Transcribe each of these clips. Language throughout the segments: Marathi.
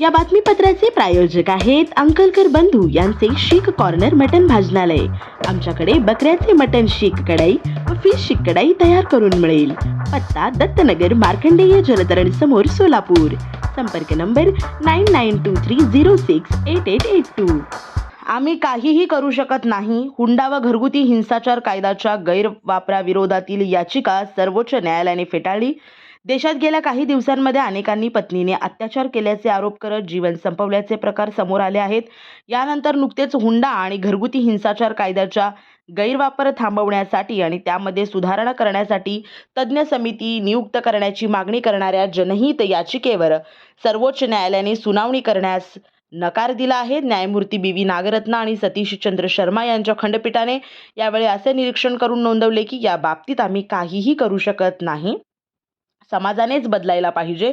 या बातमीपत्राचे प्रायोजक आहेत अंकलकर बंधू यांचे शीख कॉर्नर मटन भाजनालय. आमच्याकडे बकऱ्याचे मटन शीख कढाई व फिश शीख कढाई तयार करून मिळेल. पत्ता दत्तनगर मार्कंडेय जलतरण समोर सोलापूर. संपर्क number nine nine two three zero six eight eight eight two आम्ही काहीही करू शकत नाही. हुंडा व घरगुती हिंसाचार कायद्याच्या गैरवापराविरोधातील याचिका सर्वोच्च न्यायालयाने फेटाळली. देशात गेल्या काही दिवसांमध्ये अनेकांनी पत्नीने अत्याचार केल्याचे आरोप करत जीवन संपवल्याचे प्रकार समोर आले आहेत. यानंतर नुकतेच हुंडा आणि घरगुती हिंसाचार कायद्याच्या गैरवापर थांबवण्यासाठी आणि त्यामध्ये सुधारणा करण्यासाठी तज्ज्ञ समिती नियुक्त करण्याची मागणी करणाऱ्या जनहित याचिकेवर सर्वोच्च न्यायालयाने सुनावणी करण्यास नकार दिला आहे. न्यायमूर्ती बी व्ही नागरत्न आणि सतीश चंद्र शर्मा यांच्या खंडपीठाने यावेळी असे निरीक्षण करून नोंदवले की या बाबतीत आम्ही काहीही करू शकत नाही. समाजानेच बदलायला पाहिजे.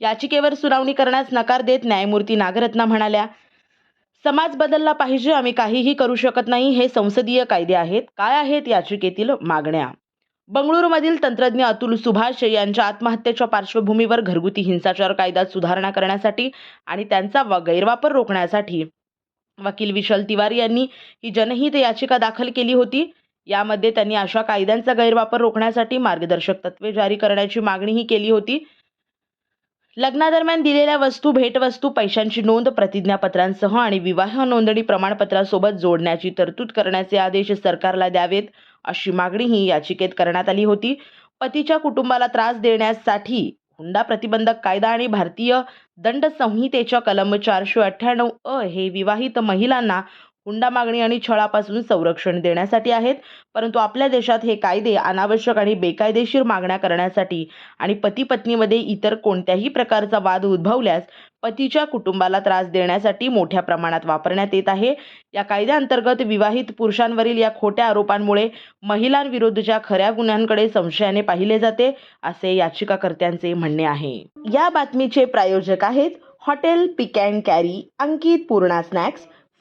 याचिकेवर सुनावणी करण्यास नकार देत न्यायमूर्ती नागरत्न म्हणाल्या समाज बदलला पाहिजे आम्ही काहीही करू शकत नाही हे संसदीय कायदे आहेत. काय आहेत याचिकेतील मागण्या? बंगळुरूमधील तंत्रज्ञ अतुल सुभाष यांच्या आत्महत्येच्या पार्श्वभूमीवर घरगुती हिंसाचार कायद्यात सुधारणा करण्यासाठी आणि त्यांचा व गैरवापर रोखण्यासाठी. वकील विशाल तिवारी यांनी ही जनहित याचिका दाखल केली होती. यामध्ये त्यांनी अशा कायद्यांचा गैरवापर रोखण्यासाठी मार्गदर्शक तत्वे जारी करण्याची मागणीही केली होती. लग्नादरम्यान दिलेल्या वस्तू भेटवस्तू पैशांची नोंद प्रतिज्ञापत्रांसह आणि विवाह नोंदणी प्रमाणपत्रासोबत जोडण्याची तरतूद करण्याचे आदेश सरकारला द्यावेत अशी मागणीही याचिकेत करण्यात आली होती. पतीच्या कुटुंबाला त्रास देण्यासाठी हुंडा प्रतिबंधक कायदा आणि भारतीय दंड संहितेच्या कलम चारशे अठ्ठ्याण्णव अ हे विवाहित महिलांना हुंडा मागणी आणि छळापासून संरक्षण देण्यासाठी आहेत. परंतु आपल्या देशात हे कायदे अनावश्यक आणि बेकायदेशीर मागण्या करण्यासाठी आणि पती पत्नीमध्ये इतर कोणत्याही प्रकारचा वाद उद्भवल्यास पतीच्या कुटुंबाला त्रास देण्यासाठी मोठ्या प्रमाणात वापरण्यात येत आहे. या कायद्याअंतर्गत विवाहित पुरुषांवरील या खोट्या आरोपांमुळे महिलांविरुद्धच्या खऱ्या गुन्ह्यांकडे संशयाने पाहिले जाते असे याचिकाकर्त्यांचे म्हणणे आहे. या बातमीचे प्रायोजक आहेत hotel pick and carry Ankit Purna snacks